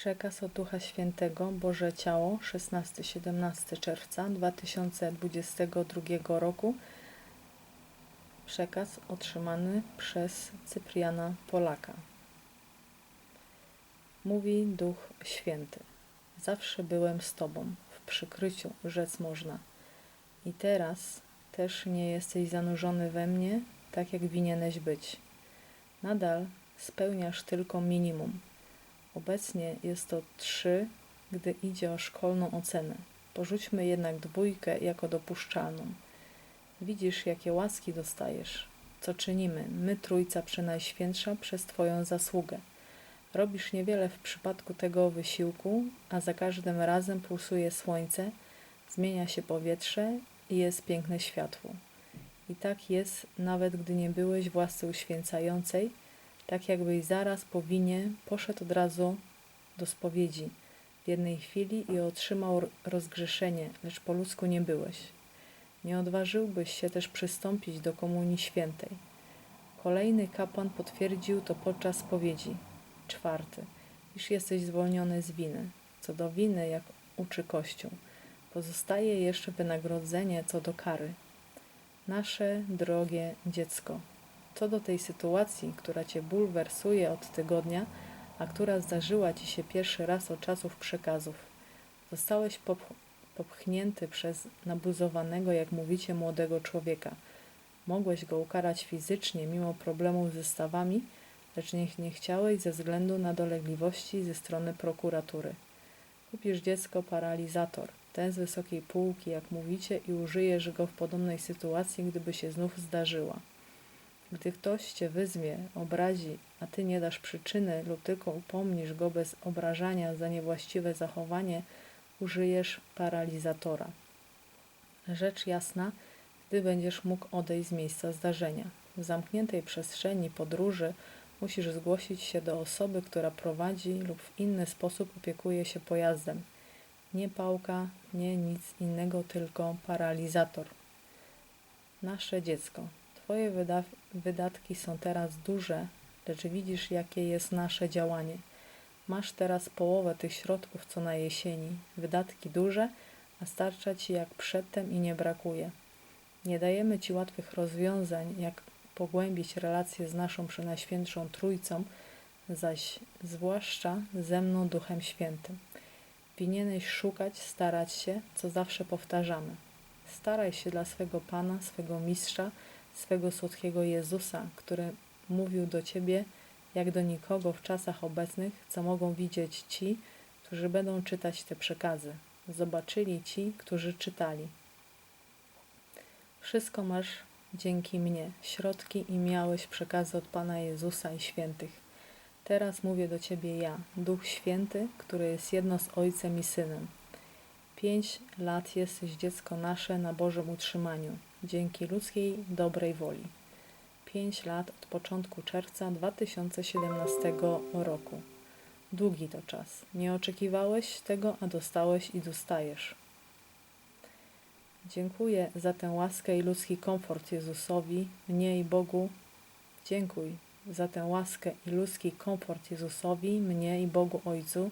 Przekaz od Ducha Świętego Boże Ciało 16-17 czerwca 2022 roku. Przekaz otrzymany przez Cypriana Polaka. Mówi Duch Święty. Zawsze byłem z Tobą, w przykryciu, rzec można. I teraz też nie jesteś zanurzony we mnie, tak jak winieneś być. Nadal spełniasz tylko minimum Obecnie jest to 3, gdy idzie o szkolną ocenę. Porzućmy jednak dwójkę jako dopuszczalną. Widzisz, jakie łaski dostajesz. Co czynimy? My, Trójca Przenajświętsza, przez Twoją zasługę. Robisz niewiele w przypadku tego wysiłku, a za każdym razem pulsuje słońce, zmienia się powietrze i jest piękne światło. I tak jest, nawet gdy nie byłeś w łasce uświęcającej, tak jakbyś zaraz po winie poszedł od razu do spowiedzi w jednej chwili i otrzymał rozgrzeszenie, lecz po ludzku nie byłeś. Nie odważyłbyś się też przystąpić do Komunii Świętej. Kolejny kapłan potwierdził to podczas spowiedzi. Czwarty, iż jesteś zwolniony z winy. Co do winy, jak uczy Kościół, pozostaje jeszcze wynagrodzenie co do kary. Nasze drogie dziecko, co do tej sytuacji, która cię bulwersuje od tygodnia, a która zdarzyła ci się pierwszy raz od czasów przekazów, zostałeś popch popchnięty przez nabuzowanego, jak mówicie, młodego człowieka. Mogłeś go ukarać fizycznie mimo problemów ze stawami, lecz nie, nie chciałeś ze względu na dolegliwości ze strony prokuratury. Kupisz dziecko paralizator, ten z wysokiej półki, jak mówicie, i użyjesz go w podobnej sytuacji, gdyby się znów zdarzyła. Gdy ktoś cię wyzwie, obrazi, a ty nie dasz przyczyny lub tylko upomnisz go bez obrażania za niewłaściwe zachowanie, użyjesz paralizatora. Rzecz jasna, gdy będziesz mógł odejść z miejsca zdarzenia. W zamkniętej przestrzeni podróży musisz zgłosić się do osoby, która prowadzi lub w inny sposób opiekuje się pojazdem. Nie pałka, nie nic innego, tylko paralizator. Nasze dziecko. Twoje wydatki są teraz duże, lecz widzisz, jakie jest nasze działanie. Masz teraz połowę tych środków, co na jesieni. Wydatki duże, a starcza ci jak przedtem i nie brakuje. Nie dajemy ci łatwych rozwiązań, jak pogłębić relacje z naszą Przenajświętszą Trójcą, zaś zwłaszcza ze mną Duchem Świętym. Winieneś szukać, starać się, co zawsze powtarzamy. Staraj się dla swego Pana, swego Mistrza, swego słodkiego Jezusa, który mówił do Ciebie jak do nikogo w czasach obecnych, co mogą widzieć ci, którzy będą czytać te przekazy. Zobaczyli ci, którzy czytali. Wszystko masz dzięki mnie, środki i miałeś przekazy od Pana Jezusa i świętych. Teraz mówię do Ciebie ja, Duch Święty, który jest jedno z Ojcem i Synem. Pięć lat jesteś dziecko nasze na Bożym utrzymaniu dzięki ludzkiej dobrej woli. 5 lat od początku czerwca 2017 roku. Długi to czas. Nie oczekiwałeś tego, a dostałeś i dostajesz. Dziękuję za tę łaskę i ludzki komfort Jezusowi, mnie i Bogu. Dziękuj za tę łaskę i ludzki komfort Jezusowi, mnie i Bogu Ojcu,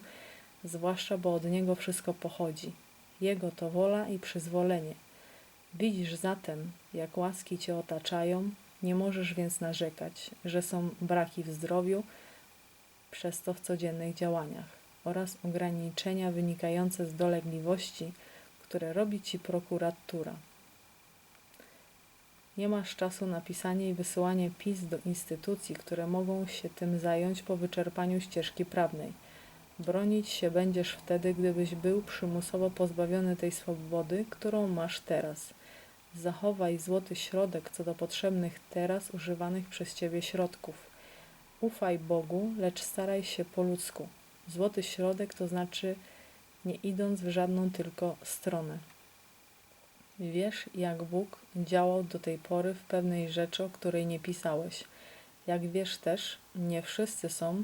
zwłaszcza bo od Niego wszystko pochodzi. Jego to wola i przyzwolenie – Widzisz zatem, jak łaski Cię otaczają, nie możesz więc narzekać, że są braki w zdrowiu, przez to w codziennych działaniach oraz ograniczenia wynikające z dolegliwości, które robi Ci prokuratura. Nie masz czasu na pisanie i wysyłanie pism do instytucji, które mogą się tym zająć po wyczerpaniu ścieżki prawnej. Bronić się będziesz wtedy, gdybyś był przymusowo pozbawiony tej swobody, którą masz teraz. Zachowaj złoty środek co do potrzebnych teraz używanych przez Ciebie środków. Ufaj Bogu, lecz staraj się po ludzku. Złoty środek to znaczy nie idąc w żadną tylko stronę. Wiesz, jak Bóg działał do tej pory w pewnej rzeczy, o której nie pisałeś. Jak wiesz też, nie wszyscy są,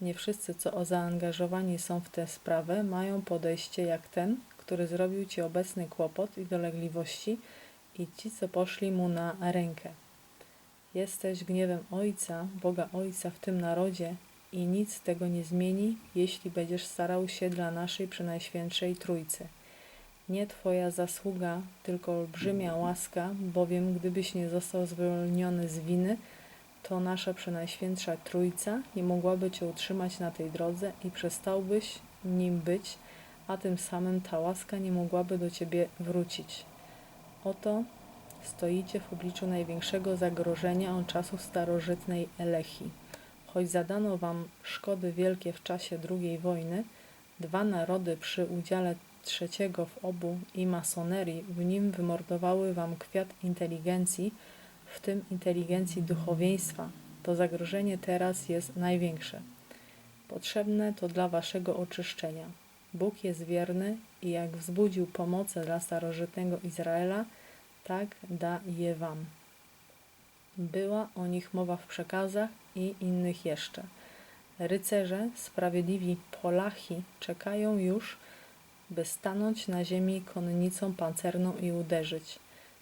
nie wszyscy, co zaangażowani są w tę sprawę, mają podejście jak ten, który zrobił ci obecny kłopot i dolegliwości, i ci, co poszli mu na rękę. Jesteś gniewem Ojca, Boga Ojca w tym narodzie i nic tego nie zmieni, jeśli będziesz starał się dla naszej Przenajświętszej Trójcy. Nie Twoja zasługa, tylko olbrzymia łaska, bowiem gdybyś nie został zwolniony z winy, to nasza Przenajświętsza Trójca nie mogłaby Cię utrzymać na tej drodze i przestałbyś nim być, a tym samym ta łaska nie mogłaby do Ciebie wrócić. Oto stoicie w obliczu największego zagrożenia od czasów starożytnej Elechii. Choć zadano Wam szkody wielkie w czasie II wojny, dwa narody przy udziale trzeciego w obu i masonerii w nim wymordowały Wam kwiat inteligencji, w tym inteligencji duchowieństwa. To zagrożenie teraz jest największe. Potrzebne to dla Waszego oczyszczenia. Bóg jest wierny i jak wzbudził pomocę dla starożytnego Izraela, tak da je Wam. Była o nich mowa w przekazach i innych jeszcze. Rycerze, sprawiedliwi Polachi, czekają już, by stanąć na ziemi konnicą pancerną i uderzyć,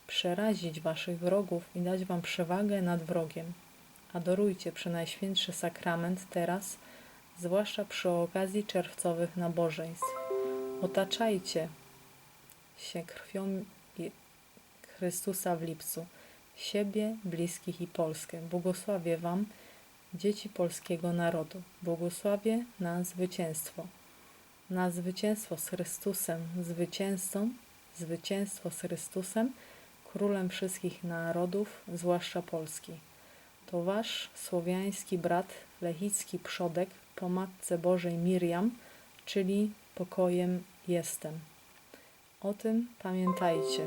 przerazić waszych wrogów i dać wam przewagę nad wrogiem. Adorujcie Przenajświętszy Sakrament teraz, zwłaszcza przy okazji czerwcowych nabożeństw. Otaczajcie się krwią Chrystusa w lipcu, siebie, bliskich i Polskę. Błogosławię Wam, dzieci polskiego narodu. Błogosławię na zwycięstwo. Na zwycięstwo z Chrystusem, zwycięzcą, zwycięstwo z Chrystusem, królem wszystkich narodów, zwłaszcza Polski. To wasz słowiański brat, lechicki przodek, po Matce Bożej Miriam, czyli pokojem jestem. O tym pamiętajcie.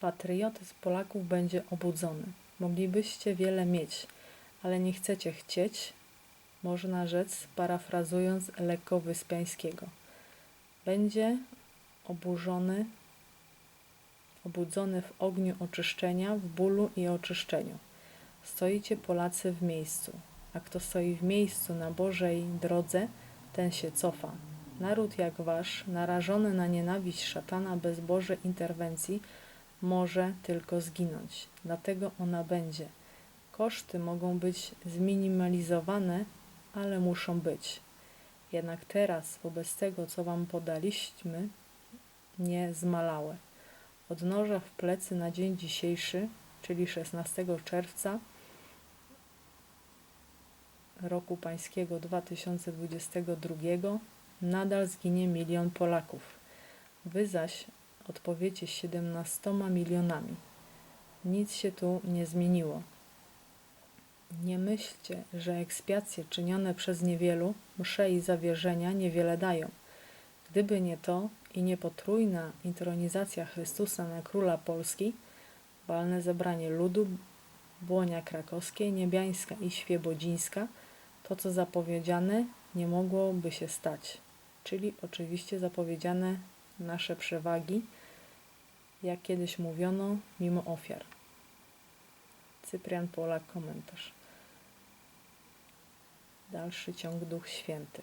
Patriotyzm Polaków będzie obudzony. Moglibyście wiele mieć, ale nie chcecie chcieć, można rzec, parafrazując lekko Wyspiańskiego. Będzie oburzony, obudzony w ogniu oczyszczenia, w bólu i oczyszczeniu. Stoicie Polacy w miejscu, a kto stoi w miejscu na Bożej drodze, ten się cofa. Naród jak wasz, narażony na nienawiść szatana bez Bożej interwencji, może tylko zginąć. Dlatego ona będzie. Koszty mogą być zminimalizowane, ale muszą być. Jednak teraz, wobec tego, co wam podaliśmy, nie zmalałe. Od noża w plecy na dzień dzisiejszy, czyli 16 czerwca roku pańskiego 2022, nadal zginie milion Polaków. Wy zaś odpowiecie 17 milionami. Nic się tu nie zmieniło. Nie myślcie, że ekspiacje czynione przez niewielu, msze i zawierzenia niewiele dają. Gdyby nie to i nie potrójna intronizacja Chrystusa na króla Polski, walne zebranie ludu, Błonia Krakowskiej, Niebiańska i Świebodzińska, to co zapowiedziane nie mogłoby się stać, czyli oczywiście zapowiedziane nasze przewagi, jak kiedyś mówiono, mimo ofiar. Cyprian Polak, komentarz. Dalszy ciąg Duch Święty.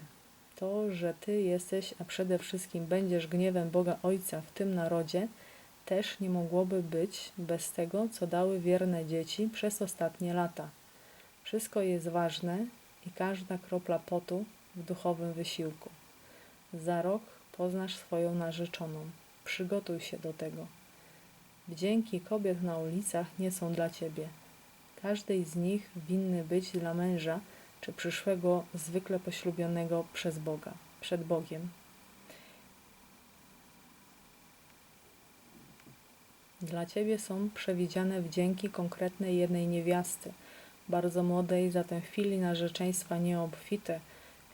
To, że Ty jesteś, a przede wszystkim będziesz gniewem Boga Ojca w tym narodzie, też nie mogłoby być bez tego, co dały wierne dzieci przez ostatnie lata. Wszystko jest ważne i każda kropla potu w duchowym wysiłku. Za rok poznasz swoją narzeczoną. Przygotuj się do tego. Wdzięki kobiet na ulicach nie są dla ciebie. Każdej z nich winny być dla męża czy przyszłego zwykle poślubionego przez Boga, przed Bogiem. Dla ciebie są przewidziane wdzięki konkretnej jednej niewiasty, bardzo młodej, zatem chwili narzeczeństwa nieobfite,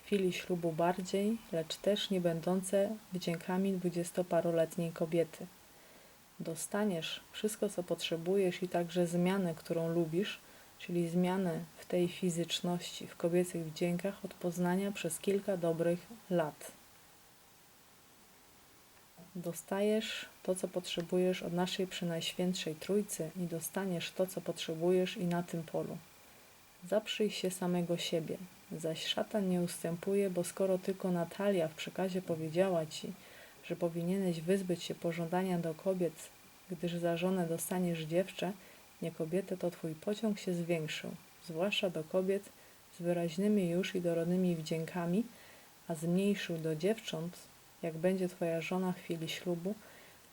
chwili ślubu bardziej, lecz też nie będące wdziękami dwudziestoparoletniej kobiety. Dostaniesz wszystko, co potrzebujesz i także zmianę, którą lubisz, czyli zmianę w tej fizyczności, w kobiecych wdziękach od poznania przez kilka dobrych lat. Dostajesz to, co potrzebujesz od naszej przynajświętszej Trójcy i dostaniesz to, co potrzebujesz i na tym polu. Zaprzyj się samego siebie, zaś szatan nie ustępuje, bo skoro tylko Natalia w przekazie powiedziała ci, że powinieneś wyzbyć się pożądania do kobiet, gdyż za żonę dostaniesz dziewczę, nie kobietę, to twój pociąg się zwiększył, zwłaszcza do kobiet z wyraźnymi już i dorodnymi wdziękami, a zmniejszył do dziewcząt, jak będzie twoja żona w chwili ślubu,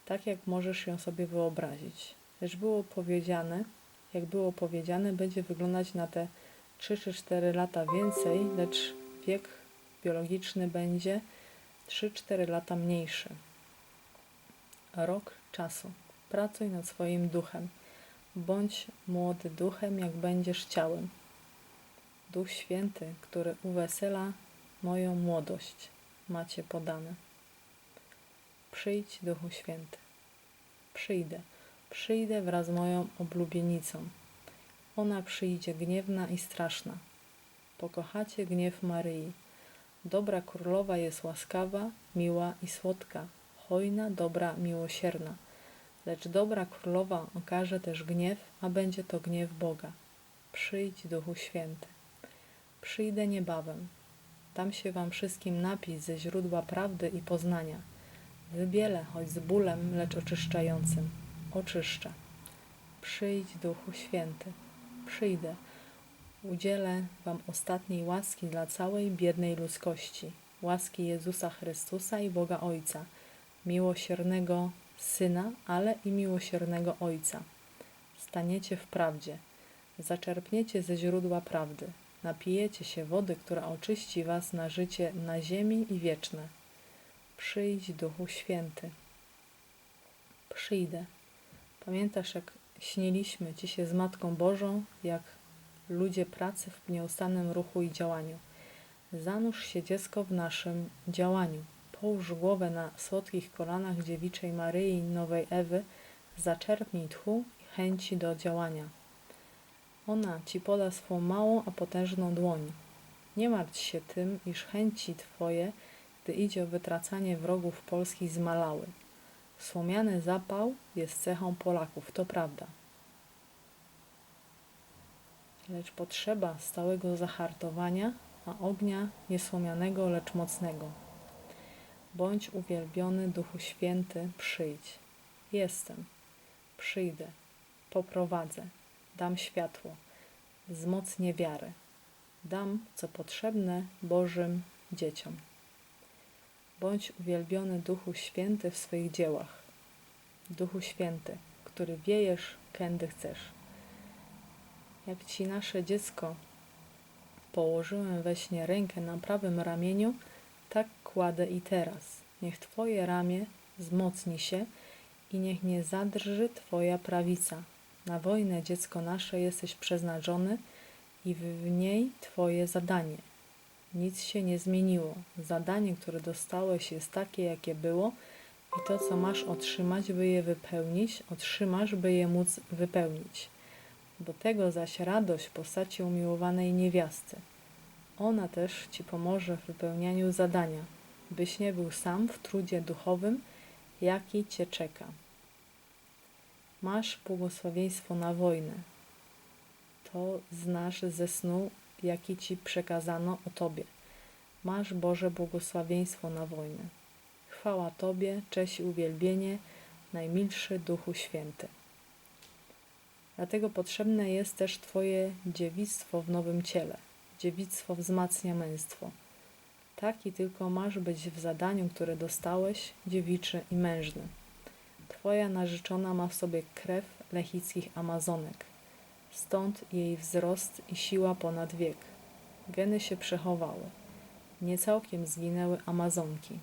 tak jak możesz ją sobie wyobrazić. Lecz było powiedziane, jak było powiedziane, będzie wyglądać na te 3 czy 4 lata więcej, lecz wiek biologiczny będzie 3-4 lata mniejszy. Rok czasu. Pracuj nad swoim duchem. Bądź młody duchem, jak będziesz ciałem. Duch Święty, który uwesela moją młodość, macie podane. Przyjdź, Duchu Święty. Przyjdę, przyjdę wraz z moją oblubienicą. Ona przyjdzie gniewna i straszna. Pokochacie gniew Maryi. Dobra królowa jest łaskawa, miła i słodka, hojna, dobra, miłosierna. Lecz dobra królowa okaże też gniew, a będzie to gniew Boga. Przyjdź, Duchu Święty. Przyjdę niebawem. Dam się wam wszystkim napić ze źródła prawdy i poznania. Wybielę, choć z bólem, lecz oczyszczającym. Oczyszczę. Przyjdź, Duchu Święty. Przyjdę. Udzielę wam ostatniej łaski dla całej biednej ludzkości. Łaski Jezusa Chrystusa i Boga Ojca, miłosiernego Syna, ale i miłosiernego Ojca. Staniecie w prawdzie. Zaczerpniecie ze źródła prawdy. Napijecie się wody, która oczyści was na życie na ziemi i wieczne. Przyjdź, Duchu Święty. Przyjdę. Pamiętasz, jak śniliśmy Ci się z Matką Bożą, jak ludzie pracy w nieustannym ruchu i działaniu. Zanurz się dziecko w naszym działaniu. Połóż głowę na słodkich kolanach dziewiczej Maryi Nowej Ewy, zaczerpnij tchu i chęci do działania. Ona Ci poda swą małą, a potężną dłoń. Nie martw się tym, iż chęci Twoje, gdy idzie o wytracanie wrogów polskich, zmalały. Słomiany zapał jest cechą Polaków, to prawda. Lecz potrzeba stałego zahartowania, a ognia niesłomianego, lecz mocnego. Bądź uwielbiony, Duchu Święty, przyjdź. Jestem, przyjdę, poprowadzę, dam światło, wzmocnię wiarę, dam, co potrzebne Bożym dzieciom. Bądź uwielbiony Duchu Święty w swoich dziełach. Duchu Święty, który wiejesz, kędy chcesz. Jak ci nasze dziecko położyłem we śnie rękę na prawym ramieniu, tak kładę i teraz. Niech Twoje ramię wzmocni się i niech nie zadrży Twoja prawica. Na wojnę, dziecko nasze, jesteś przeznaczony i w niej Twoje zadanie. Nic się nie zmieniło. Zadanie, które dostałeś, jest takie, jakie było, i to, co masz otrzymać, by je wypełnić, otrzymasz, by je móc wypełnić. Do tego zaś radość w postaci umiłowanej niewiasty. Ona też ci pomoże w wypełnianiu zadania, byś nie był sam w trudzie duchowym, jaki cię czeka. Masz błogosławieństwo na wojnę. To znasz ze snu, jaki ci przekazano o tobie. Masz Boże błogosławieństwo na wojnę. Chwała Tobie, cześć i uwielbienie, najmilszy Duchu Święty. Dlatego potrzebne jest też Twoje dziewictwo w nowym ciele. Dziewictwo wzmacnia męstwo. Taki tylko masz być w zadaniu, które dostałeś, dziewiczy i mężny. Twoja narzeczona ma w sobie krew lechickich Amazonek. Stąd jej wzrost i siła ponad wiek. Geny się przechowały. Nie całkiem zginęły Amazonki.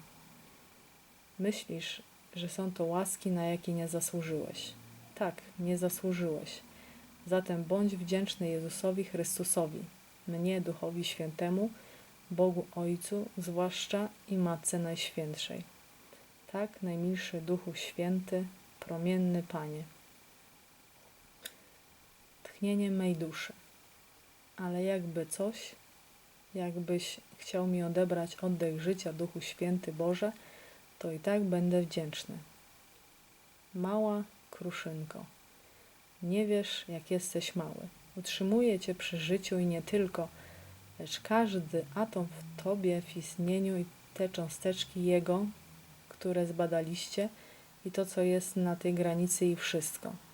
Myślisz, że są to łaski, na jakie nie zasłużyłeś. Tak, nie zasłużyłeś. Zatem bądź wdzięczny Jezusowi Chrystusowi, mnie, Duchowi Świętemu, Bogu Ojcu, zwłaszcza i Matce Najświętszej. Tak, najmilszy Duchu Święty, promienny Panie. Tchnienie mej duszy. Ale jakby coś, jakbyś chciał mi odebrać oddech życia, Duchu Święty Boże, to i tak będę wdzięczny. Mała kruszynko. Nie wiesz, jak jesteś mały. Utrzymuje cię przy życiu i nie tylko, lecz każdy atom w tobie, w istnieniu i te cząsteczki jego, które zbadaliście, i to, co jest na tej granicy, i wszystko.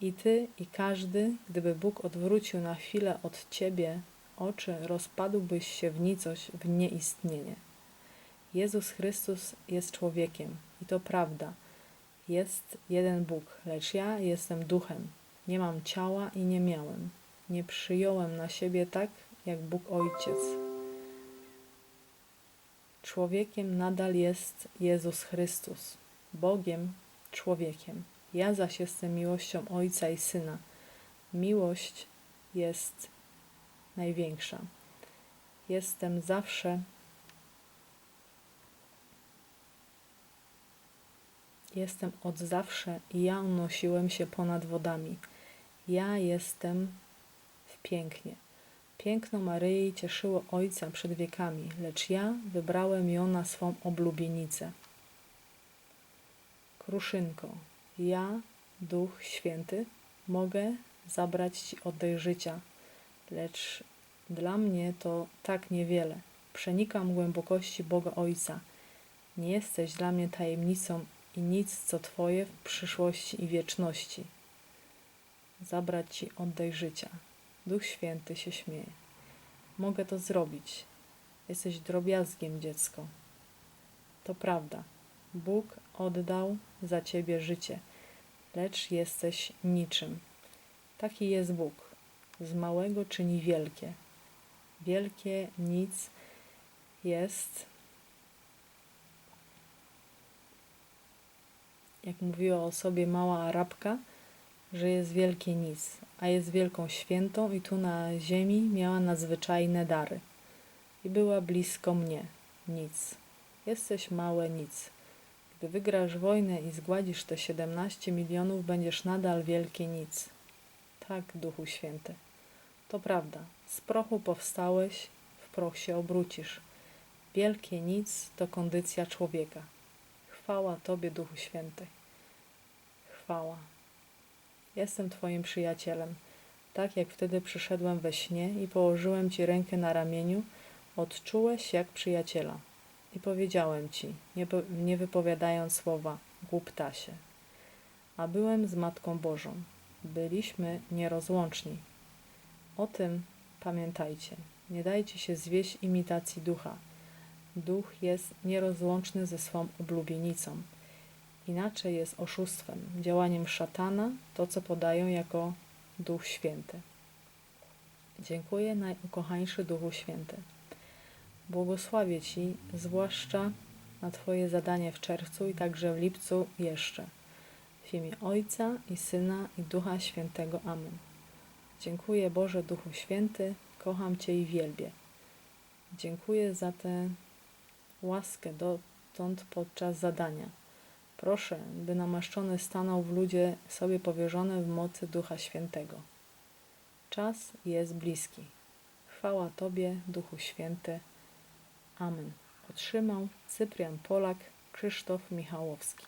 I ty, i każdy, gdyby Bóg odwrócił na chwilę od ciebie oczy, rozpadłbyś się w nicość, w nieistnienie. Jezus Chrystus jest człowiekiem i to prawda. Jest jeden Bóg, lecz ja jestem duchem. Nie mam ciała i nie miałem. Nie przyjąłem na siebie tak, jak Bóg Ojciec. Człowiekiem nadal jest Jezus Chrystus, Bogiem, człowiekiem. Ja zaś jestem miłością Ojca i Syna. Miłość jest największa. Jestem zawsze Jestem od zawsze i ja unosiłem się ponad wodami. Ja jestem w pięknie. Piękno Maryi cieszyło Ojca przed wiekami, lecz ja wybrałem ją na swą oblubienicę. Kruszynko, ja, Duch Święty, mogę zabrać Ci oddech życia, lecz dla mnie to tak niewiele. Przenikam głębokości Boga Ojca. Nie jesteś dla mnie tajemnicą i nic, co Twoje w przyszłości i wieczności. Zabrać Ci oddech życia. Duch Święty się śmieje. Mogę to zrobić. Jesteś drobiazgiem, dziecko. To prawda. Bóg oddał za Ciebie życie, lecz jesteś niczym. Taki jest Bóg. Z małego czyni wielkie. Wielkie nic jest jak mówiła o sobie mała Arabka, że jest wielkie nic, a jest wielką świętą i tu na ziemi miała nadzwyczajne dary. I była blisko mnie, nic. Jesteś małe nic. Gdy wygrasz wojnę i zgładzisz te 17 milionów, będziesz nadal wielkie nic. Tak, Duchu Święty. To prawda, z prochu powstałeś, w proch się obrócisz. Wielkie nic to kondycja człowieka. Chwała Tobie, Duchu Święty. Chwała. Jestem Twoim przyjacielem. Tak jak wtedy przyszedłem we śnie i położyłem Ci rękę na ramieniu, odczułeś jak przyjaciela. I powiedziałem Ci, nie, nie wypowiadając słowa, głuptasie. A byłem z Matką Bożą. Byliśmy nierozłączni. O tym pamiętajcie. Nie dajcie się zwieść imitacji ducha. Duch jest nierozłączny ze swą oblubienicą. Inaczej jest oszustwem, działaniem szatana, to co podają jako Duch Święty. Dziękuję najukochańszy Duchu Święty. Błogosławię Ci, zwłaszcza na Twoje zadanie w czerwcu i także w lipcu jeszcze. W imię Ojca i Syna i Ducha Świętego. Amen. Dziękuję Boże Duchu Święty, kocham Cię i wielbię. Dziękuję za tę łaskę dotąd podczas zadania. Proszę, by namaszczony stanął w ludzie sobie powierzone w mocy Ducha Świętego. Czas jest bliski. Chwała Tobie, Duchu Święty. Amen. Otrzymał Cyprian Polak, Krzysztof Michałowski.